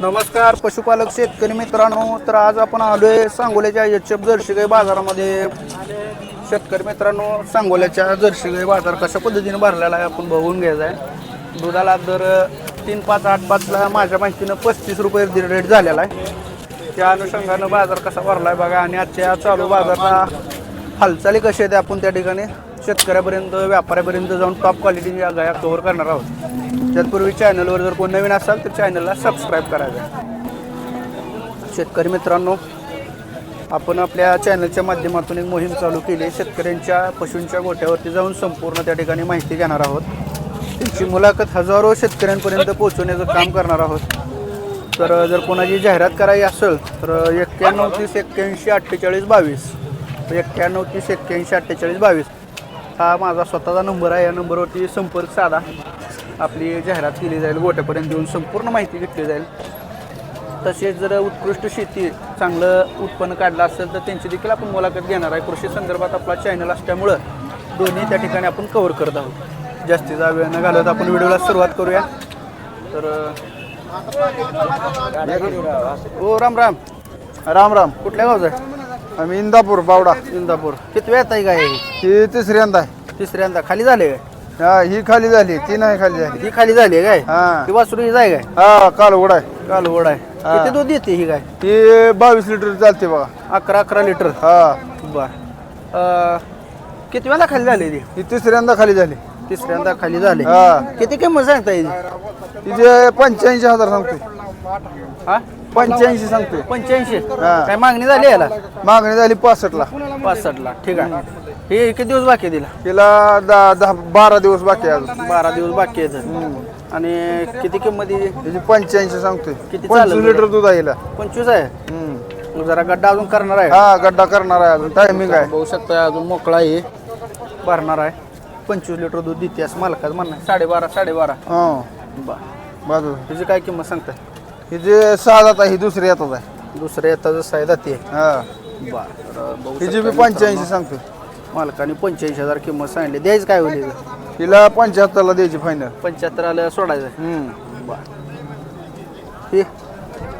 नमस्कार पशुपालक शेतकरी मित्रांनो तर आज आपण आलोय सांगोल्याच्या एच एफ जर्शी गाई बाजारामध्ये. शेतकरी मित्रांनो सांगोल्याच्या जर्शी गाई बाजार कशा पद्धतीने भरलेला आहे आपण बघून घ्यायचा आहे. दुधाला दर तीन पाच आठ पाचला माझ्या माहितीनं पस्तीस रुपये दीड रेट झालेला आहे. त्या अनुषंगानं बाजार कसा भरला आहे बघा आणि आजच्या चालू बाजारला हालचाली कशी आहेत आपण त्या ठिकाणी शेतकऱ्यापर्यंत व्यापाऱ्यापर्यंत जाऊन टॉप क्वालिटीच्या गाया कव्हर करणार आहोत. तत्पूर्वी चॅनलवर जर कोण नवीन असाल तर चॅनलला सबस्क्राईब करायचं शेतकरी मित्रांनो आपण आपल्या चॅनलच्या माध्यमातून एक मोहीम चालू केली. शेतकऱ्यांच्या पशूंच्या गोट्यावरती जाऊन संपूर्ण त्या ठिकाणी माहिती घेणार आहोत. त्यांची मुलाखत हजारो शेतकऱ्यांपर्यंत पोहोचवण्याचं काम करणार आहोत. तर जर कोणाची जाहिरात करायची असेल तर एक्क्याण्णव तीस एक्क्याऐंशी अठ्ठेचाळीस बावीस. एक्क्याण्णव तीस एक्क्याऐंशी अठ्ठेचाळीस बावीस हा माझा स्वतःचा नंबर आहे. या नंबरवरती संपर्क साधा. आपली जाहिरात केली जाईल गोट्यापर्यंत येऊन संपूर्ण माहिती घेतली जाईल. तसेच जर उत्कृष्ट शेती चांगलं उत्पन्न काढलं असेल तर त्यांची देखील आपण मुलाखत घेणार आहे. कृषी संदर्भात आपला चॅनल असल्यामुळं दोन्ही त्या ठिकाणी आपण कव्हर करत आहोत. जास्तीचा वेळ न घालवत आपण व्हिडिओला सुरुवात करूया. तर ओ राम राम. राम राम. कुठल्या गावचं आहे? आम्ही इंदापूर बावडा. इंदापूर. किती वेळ आहे काय ही तिसऱ्यांदा आहे. तिसऱ्यांदा. खाली झाले काय? हा ही खाली झाली ती नाही खाली झाली. ही खाली झाली काय? हा. ही वासरू ही जाय काय हा काल आहे. काल ओढ आहे. हा. किती दूध देते ही काय ती बावीस लिटर चालते बघा. अकरा अकरा लिटर? हा. बर. अं, किती वेळा खाली झाली ती? ही तिसऱ्यांदा खाली झाली. तिसऱ्यांदा खाली झाली. हा. किती किंमत सांगता येईल? तिचे पंच्याऐंशी हजार सांगतोय. हा? पंच्याऐंशी सांगतोय. पंच्याऐंशी? हा. काय मागणी झाली याला? मागणी झाली पासष्ट ला पासष्ट ला ठीक आहे. हे किती दिवस बाकी आहे तिला? तिला दहा दहा बारा दिवस बाकी आहे अजून. बारा दिवस बाकी हम्म. आणि किती किंमत आहे? तिची पंच्याऐंशी सांगतोय. किती पंचवीस? लिटर दूध आहे हिला. पंचवीस आहे? हम्म. मग जरा गड्डा अजून करणार आहे? हा गड्डा करणार आहे अजून. टायमिंग आहे. बघू शकता अजून मोकळा आहे. भरणार आहे. पंचवीस लिटर दूध देते असं मालकाचं म्हणणं आहे. साडेबारा साडेबारा. हा. बर बाजू. त्याची काय किंमत सांगताय? ही जे सहा जात आहे ही दुसरी येतात आहे. दुसऱ्या येता जसं आहे. जाते हा. बर बघू हिची बी पंच्याऐंशी सांगतोय. मालकाने पंच्याऐंशी हजार किंमत सांगितली. द्यायचं काय होईल हिचं? हिला पंच्याहत्तरला द्यायची फायनल पंच्याहत्तर आलं सोडायचं. हम्म. हे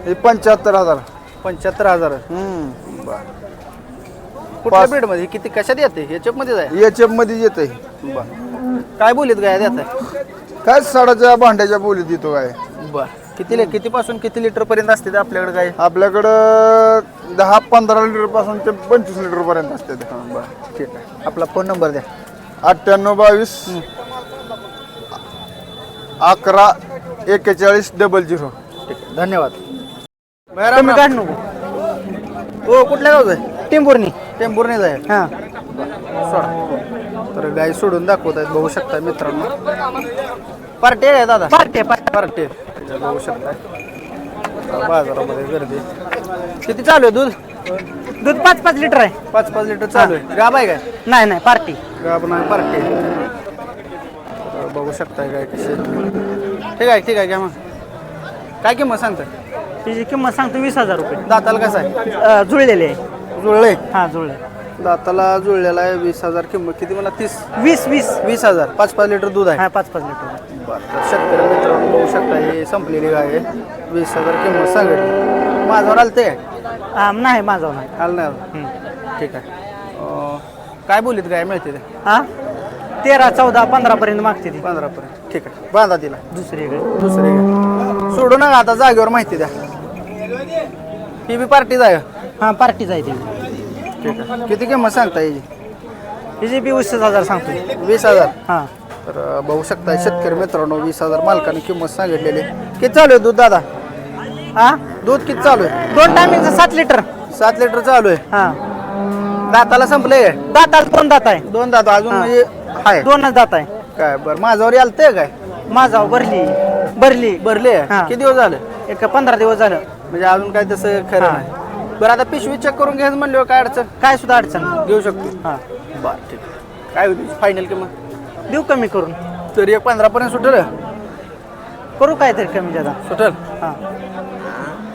हे पंच्याहत्तर हजार. पंच्याहत्तर हजार. हम्म. बर. कुठल्या बेडमध्ये? किती कशात येते ह्याच्यामध्येच आहे? एच एफमध्ये येत बर. काय बोलीत गाय देत काय साडाच्या भांड्याच्या बोली देतो काय बर. किती ले- कितीपासून किती लिटर पर्यंत असते ते आपल्याकडे काय आपल्याकडं दहा पंधरा लिटरपासून ते पंचवीस लिटर पर्यंत असते ते. बर. ठीक आहे. आपला फोन नंबर द्या. अठ्ठ्याण्णव बावीस अकरा एक्केचाळीस डबल झिरो. ठीक आहे. धन्यवाद. तुम्ही काढ नको. हो कुठल्या गावचं आहे? टेंभुर्णी. टेंभुर्णीच आहे. हां. सोडा. तर गाय सोडून दाखवत आहेत बघू शकता मित्रांनो. पार्टी आहे दादा. पार्टे पार्टे पार्टी बघू शकता. बाजारामध्ये गर्दी. किती चालू आहे दूध? दूध पाच पाच लिटर आहे. पाच पाच लिटर चालू आहे. गाब आहे काय? नाही नाही पार्टी. गाब नाही पार्टी. तर बघू शकताय काय कसे ठीक आहे ठीक आहे घ्या मग. काय किंमत सांगता तिची किंमत सांगतो वीस हजार रुपये. दाताला कसं आहे? अं, जुळलेले आहे. जुळले हां जुळले दाताला जुळलेला आहे वीस हजार किंमत. किती मला तीस? वीस वीस. वीस हजार. पाच पाच लिटर दूध आहे. हां पाच पाच लिटर. बरं तर शेतकरी मित्रांनो बघू शकता हे संपलेली गाय आहे. वीस हजार किंमत सांगितली. माझ्यावर आलं ते हां नाही माझा नाही. आलं नाही. अजून? ठीक आहे. अं, काय बोलीत गाय मिळते ते? हां तेरा चौदा पंधरा पर्यंत मागते ती. पंधरापर्यंत. ठीक आहे. बांधा तिला. दुसरीकडे दुसरी सोडू नका आता जागेवर माहिती द्या. ही बी पार्टीच आहे. हां पार्टी जायची ठीक आहे. किती किंमत सांगता याची तिची बी वीस हजार सांगतो वीस हजार? हां. तर अं, बघू शकता शेतकरी मित्रांनो वीस हजार मालकाने किंमत सांगितलेली. किती चालू आहे दूध दादा? हां? दूध किती चालू आहे? दोन टायमिंगचं सात लिटर सात लिटर चालू आहे. हां. दाताला संपले दाताला दोन दात आहे. दोन दात अजून हा. म्हणजे आहे. दोनच दात आहे. काय बरं माझ्यावर आलतंय काय? माझा भरली. भरली. भरले हा. किती दिवस झाले? एक पंधरा दिवस झालं. म्हणजे अजून काय तसं खरं हा. नाही. बरं आता पिशवी चेक करून घ्यायचं म्हणल्यावर काय अडचण? काय सुद्धा अडचण नाही. घेऊ शकतो. हां. बरं ठीक आहे. काय होईल फायनल किंमत? देऊ कमी करून. तरी एक पंधरा पर्यंत सुटेल? करू काहीतरी कमी जादा. सुटेल? हां.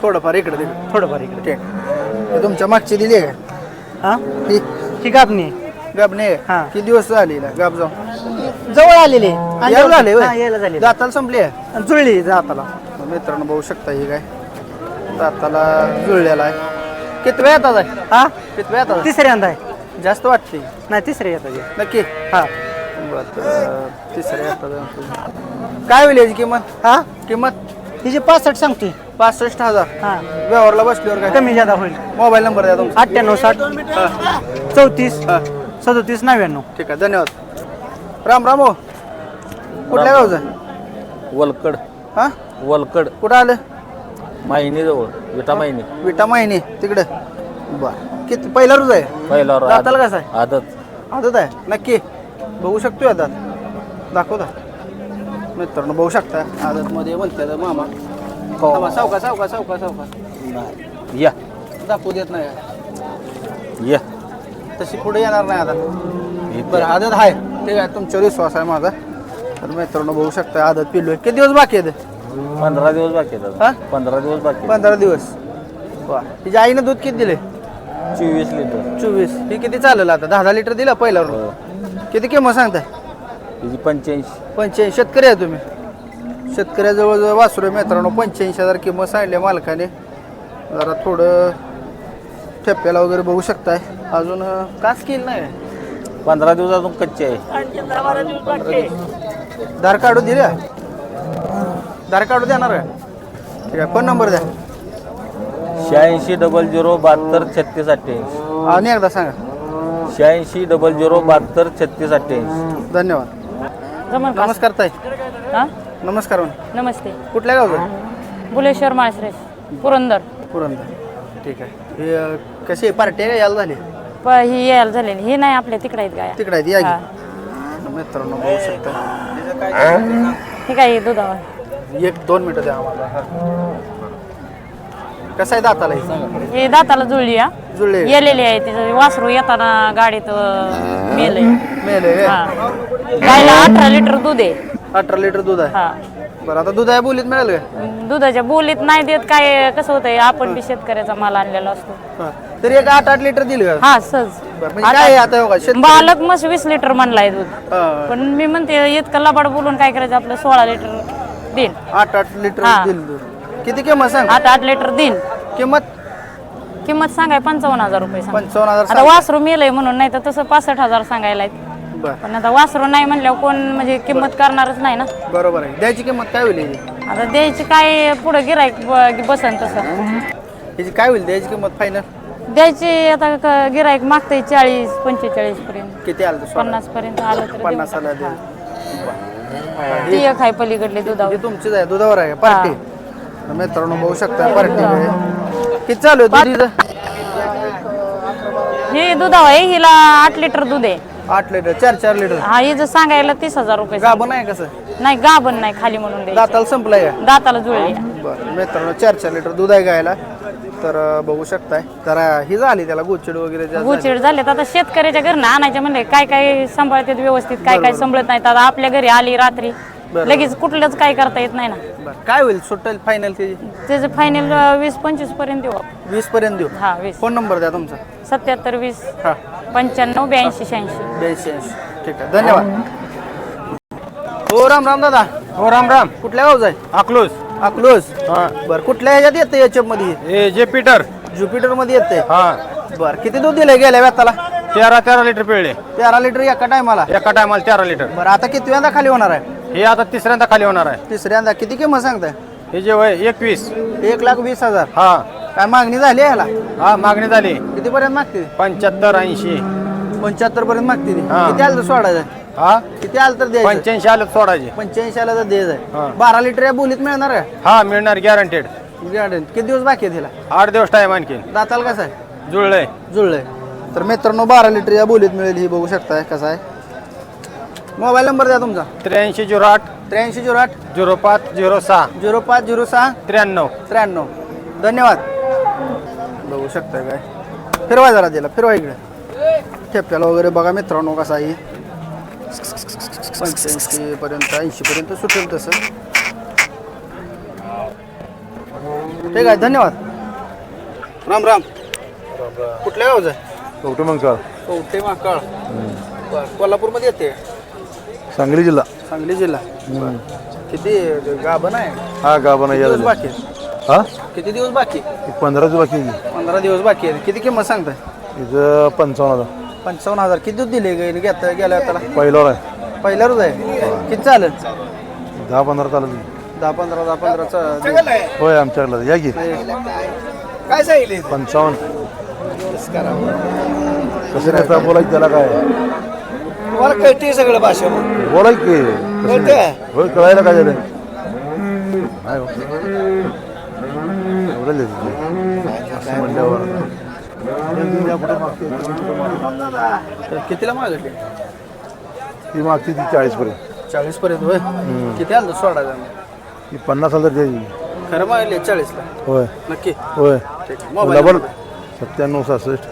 थोडंफार इकडे तिकडे थोडंफार इकडे. ठीक. आहे. हे तुमच्या मागची दिली आहे का? हां? ही. ही कापणी गाब नाही हा. किती दिवस झाले हिला? गाब जाऊन? जवळ आलेली यायला झाले होय? हा, यायला झाले. दाताला संपली आहे? जुळली जाताला. मित्रांनो बघू शकता ही काय. दाताला जुळलेला आहे. किती वेळ येतात आहे? हा? किती वेळ येतात तिसऱ्यांदा आहे. जास्त वाटते? नाही तिसऱ्या येतात नक्की? हा. बरं तर तिसऱ्या येतात काय होईल याची किंमत? हा? किंमत? हिचे पासष्ट सांगतोय. पासष्ट हजार. हा. व्यवहारला बसल्यावर काय? कमी जादा होईल. मोबाईल नंबर द्या तुमचा. अठ्ठ्याण्णव साठ हा, चौतीस हा. सदोतीस नव्याण्णव. ठीक आहे धन्यवाद. राम राम हो. कुठल्या गावचं? वलकड. हा? वलकड. कुठं आलं? माहिनी जवळ विटा माहिनी. विटा माहिनी तिकडे. बर किती पहिला रोज आहे? पहिला दाताला कसं आहे? आदत. आदत आहे? नक्की. बघू शकतोय आता. दाखवता. मित्रांनो बघू शकता. आदत मध्ये म्हणतात मामा. थांबा, सावका सावका सावका सावका. या. दाखवू देत नाही. या. तशी पुढे येणार नाही आता. बरं आदत आहे. ठीक आहे तुमच्यावर विश्वास आहे माझा? तर मित्रांनो बघू शकता आदत पिल्लू आहे. किती दिवस बाकी आहेत? पंधरा दिवस बाकी आहेत हा? पंधरा दिवस बाकी. पंधरा दिवस. बर तिच्या आईनं दूध किती दिले चोवीस लिटर. चोवीस. ही किती चालेल आता? दहा दहा लिटर दिला पहिला हो. किती किंमत सांगताय? तिची पंच्याऐंशी. पंच्याऐंशी. शेतकरी आहे तुम्ही? शेतकऱ्याजवळ जवळ वासरू मित्रांनो. पंच्याऐंशी हजार किंमत सांगली मालकाने. जरा थोडं ठेप्याला वगैरे बघू शकताय. अजून अं, काच केलं नाही? पंधरा दिवस अजून कच्चे आहे. धार काढू दिल्या धार काढू देणार आहे? ठीक आहे फोन नंबर द्या. शहाऐंशी डबल झिरो बहात्तर छत्तीस अठ्ठ्याऐंशी. आणि एकदा सांगा. शहाऐंशी डबल झिरो बहात्तर छत्तीस अठ्ठ्याऐंशी. धन्यवाद. जमन का नमस्कार ताई. हा? नमस्कार म्हण. नमस्ते. कुठल्या गावचं? बुलेश्वर माळश्रेस पुरंदर. पुरंदर. ठीक आहे. हे अं, कशी आहे? पार्टी आहे का? यायला झाली? प ही यायला झालेली ही नाही आपल्या तिकडे आहेत गाया. तिकडे आहे ती या. की. मित्रांनो बघू शकता. हे काय दुधावर? एक दोन मिनिटं द्या आम्हाला. कसं आहे दाताला हे? हे दाताला जुळली या जुळले. गेलेली आहे तिचं वासरू येताना गाडीत मेल मेले हा. गायला अठरा लिटर दूध आहे. अठरा लिटर दूध आहे. हा. बरं आता दूध आहे बोलीत मिळेल का? दुधाच्या बोलीत नाही देत काय कसं होतंय आपण बी शेतकऱ्याचा माल आणलेला असतो. हा. तरी एक आठ आठ लिटर दिलं का? हा सहज. बरं म्हणजे काय आहे आता बघा शेत बालक मस्त वीस लिटर म्हणलाय दूध. हा. पण मी म्हणते इतकं लबाड बोलून काय करायचं आपलं सोळा लिटर देईन. आठ आठ लिटर हा. दिलं दूध. किती किंमत सांग? आठ आठ लिटर देईन. किंमत? किंमत सांगाय पंचावन्न हजार रुपये सांग. पंचावन्न हजार आता सांग. वासरू मेलय म्हणून नाही तर तसं पासष्ट हजार सांगायला आहेत. बरं. पण आता वासरू नाही म्हणल्यावर कोण म्हणजे किंमत करणारच नाही ना. बरोबर आहे. द्यायची किंमत काय होईल याची? आता द्यायची काय पुढे गिरायक बसन तसं. याची काय होईल द्यायची किंमत फायनल द्यायची आता गिरायक मागतंय चाळीस पंचेचाळीस पर्यंत. किती आलं तर पन्नास पर्यंत आलं तर पन्नास देऊ. आला दे हा. ती एक आहे पलीकडले दुधावर. तुमचीच आहे दुधावर आहे पार्टी? मित्रांनो बघू शकता पार्टी आहे किती चालू आहे दुधीचं हे दुधावर आहे हिला आठ लिटर दूध आहे. आठ लिटर चार चार लिटर. हा हिचं सांगायला तीस हजार रुपये. गाभण आहे कसं नाही गाभण नाही खाली म्हणून द्यायची. दाताला संपलाय का? दाताला जुळली. बरं मित्रांनो चार चार लिटर दूध आहे गायला. तर अं, बघू शकताय. तर अं, ही झाली त्याला गुचिड वगैरे जास्त झाली. गुचिड झाले आता शेतकऱ्याच्या घरनं आणायचे म्हणले काय काय सांभाळतात व्यवस्थित काय काय सांभाळत नाहीत. आता आपल्या घरी आली रात्री. लगेच कुठलंच काय करता येत नाही ना. बरं. काय होईल सुटेल फायनल त्याची त्याचं फायनल वीस पंचवीसपर्यंत देऊ वीस पर्यंत देऊ? हा वीस. फोन नंबर द्या तुमचा. सत्याहत्तर वीस हा. पंच्याण्णव ब्याऐंशी शहाऐंशी. ब्याऐंशी ऐंशी ठीक आहे. धन्यवाद. हो राम राम दादा. हो राम राम. कुठल्या गावचा आहे? अकलूज. अकलोज? बरं कुठल्या ह्याच्यात येतं याच्यात मध्ये? हे जे पीटर ज्युपिटर. मध्ये येते हा. बरं किती दूध दिलंय गेल्या व्यताला? तेरा तेरा लिटर पिळले. तेरा लिटर एका टायमाला? एका टायमाला तेरा लिटर. बरं आता किती वेळा खाली होणार आहे? हे आता तिसऱ्यांदा खाली होणार आहे. तिसऱ्यांदा किती किंमत सांगताय? हे जे वय एकवीस. एक लाख वीस हजार. हा. काय मागणी झाली आहे ह्याला हा मागणी झाली. किती पर्यंत मागते? पंच्याहत्तर ऐंशी. पंच्याहत्तर पर्यंत मागते ती. हा. किती आलं तर सोडायचं? हा? किती आलं तर द्यायचं? पंच्याऐंशी आलं सोडायचे. पंच्याऐंशी आलं तर द्यायचं. हा. आहे बारा लिटर या बोलीत मिळणार आहे? हा मिळणार गॅरंटेड Guarantee. किती दिवस बाकी आहे तिला आठ दिवस टाइम आणखी दाताला कसं आहे? जुळलंय. जुळलंय. तर मित्रांनो बारा लिटर या बोलीत मिळेल ही बघू शकताय कसं आहे. मोबाईल नंबर द्या तुमचा. त्र्याऐंशी झिरो आठ. त्र्याऐंशी झिरो आठ. झिरो पाच झिरो सहा. झिरो पाच झिरो सहा. त्र्याण्णव. त्र्याण्णव. धन्यवाद. बघू शकताय काय? फिरवा जरा दिला फिरवा इकडे. ठेप्याला वगैरे बघा मित्रांनो कसा आहे. पंच्याऐंशी पर्यंत ऐंशी पर्यंत सुटेल तसं. ठीक आहे धन्यवाद. राम राम. कुठल्या गावचं आहे? कवटे मग का कवठे महाकाळ बरं कोल्हापूरमध्ये येते. सांगली जिल्हा. सांगली जिल्हा. किती गाभण आहे? हा गाभा किती दिवस बाकी आहे? हा? किती दिवस बाकी पंधरा दिवस बाकी आहे. पंधरा दिवस बाकी आहे किती किंमत सांगताय? इथं पंचावन्न हजार. पंचावन्न हजार. किती दूध दिले गेले घेता गेल्या त्याला? पहिल्यावर आहे. पहिल्यावरच आहे? किती चालेल दहा पंधरा चालत दहा पंधरा दहा पंधराचा होय आमच्याकडलं या की. काय सांगितले? पंचावन्न. कसं कसं बोलायचं त्याला काय? तुम्हाला कळते सगळं भाषा बोलाय की. कसं कळतंय? नाही. होय कळायला काय झालं नाही हो. एवढं लिहिलं ते. असं म्हणल्यावर. तर कितीला मागले ती मागची ती चाळीस पर्यंत चाळीस पर्यंत होय किती आलं सोडायला ती पन्नास हजार द्यायची खरं मागले चाळीसला? होय. नक्की? होय. ठीक आहे मोबाईल डबल सत्त्याण्णव सहासष्ट.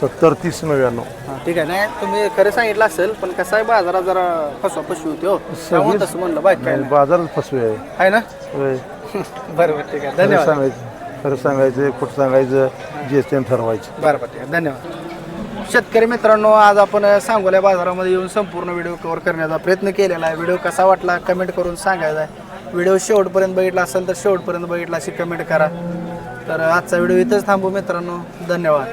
सत्तर तीस नव्याण्णव. हा, ठीक आहे. नाही तुम्ही खरं सांगितलं असेल पण कसं आहे बाजारात जरा फसवा फसवी होती हो. त्यामुळे तसं म्हणलं? बाईक काय नाही. बाजार फसवे आहे. आहे ना? होय. बरं बरं ठीक आहे. खरं धन्यवाद सांगायचं खरं सांगायचं खोटं सांगायचं जी एस ठरवायचं. बरं बरं ठीक आहे. धन्यवाद. शेतकरी मित्रांनो आज आपण सांगोल्या बाजारामध्ये येऊन संपूर्ण व्हिडिओ कव्हर करण्याचा प्रयत्न केलेला आहे. व्हिडिओ कसा वाटला कमेंट करून सांगायचा आहे. व्हिडिओ शेवटपर्यंत बघितला असेल तर शेवटपर्यंत बघितला अशी कमेंट करा. तर आजचा व्हिडिओ इथंच थांबू मित्रांनो. धन्यवाद.